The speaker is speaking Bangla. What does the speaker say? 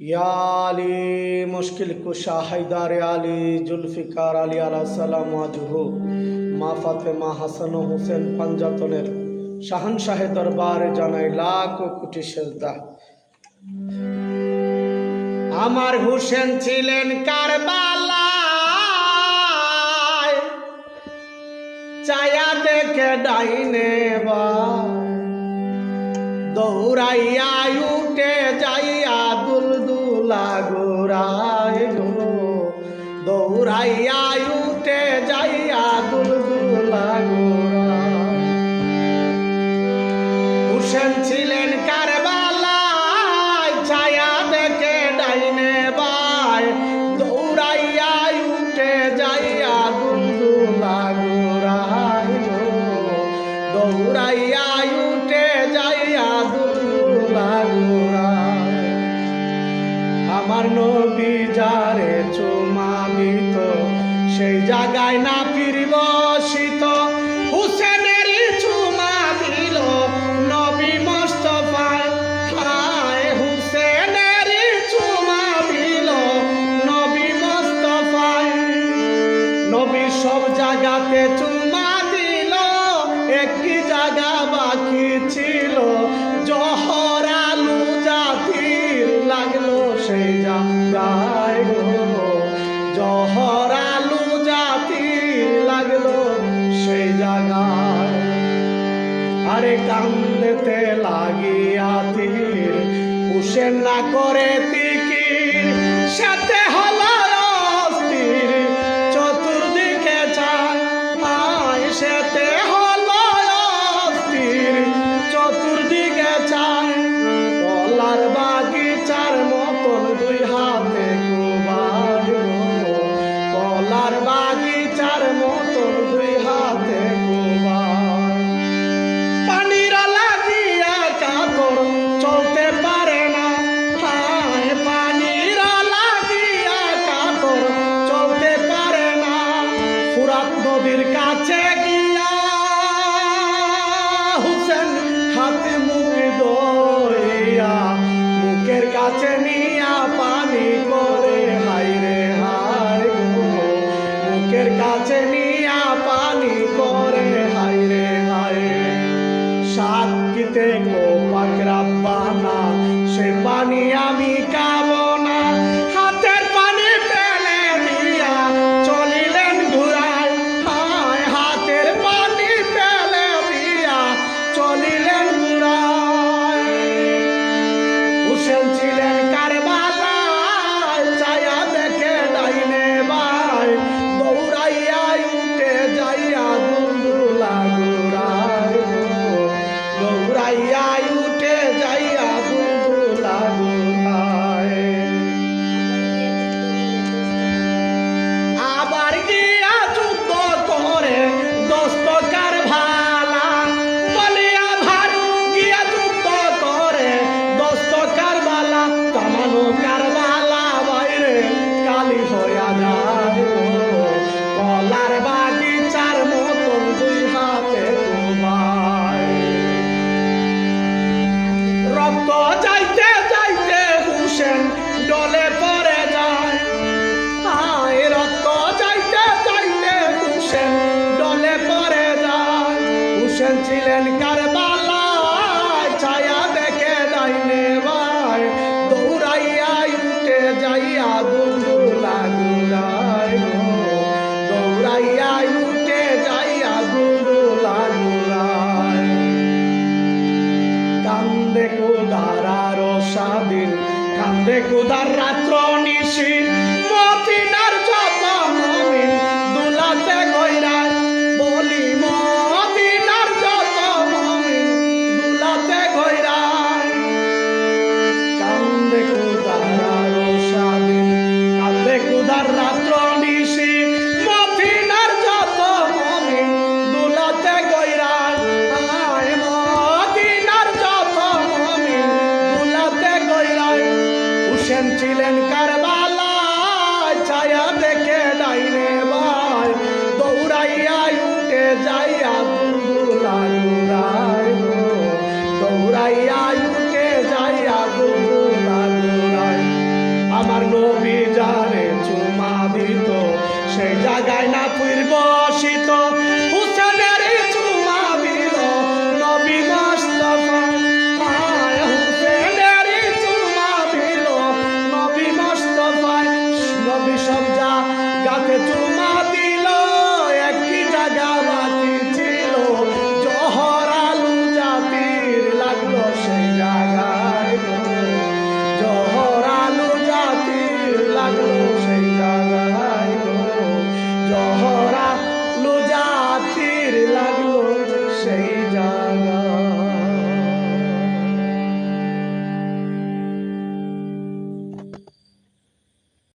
ইয়ালি মুশকিল কুশা হাইদার আলী, জুলফিকার আলী আলা সালাম আজহু মা ফাতেমা, হাসান হোসেন, পাঞ্জাতনের শাহান শাহে দরবারে জানাই লাখ কোটি সেজদা আমার হুসেন ছিলেন কারবালায় চায়া দেখে ডাইনে বা দৌড়াইয়া উঠে যাই দৌড়াইল দৌড়াইয়া লাগায় না কান্দেতে লাগিয়া তীর। হুসেন না করে তিকির সাথে নবীর কাছে গিয়া হুসেন হাতে মুখ দইয়া মুখের কাছে নিয়া খোদার রাত্র নিশি দিত না বসিত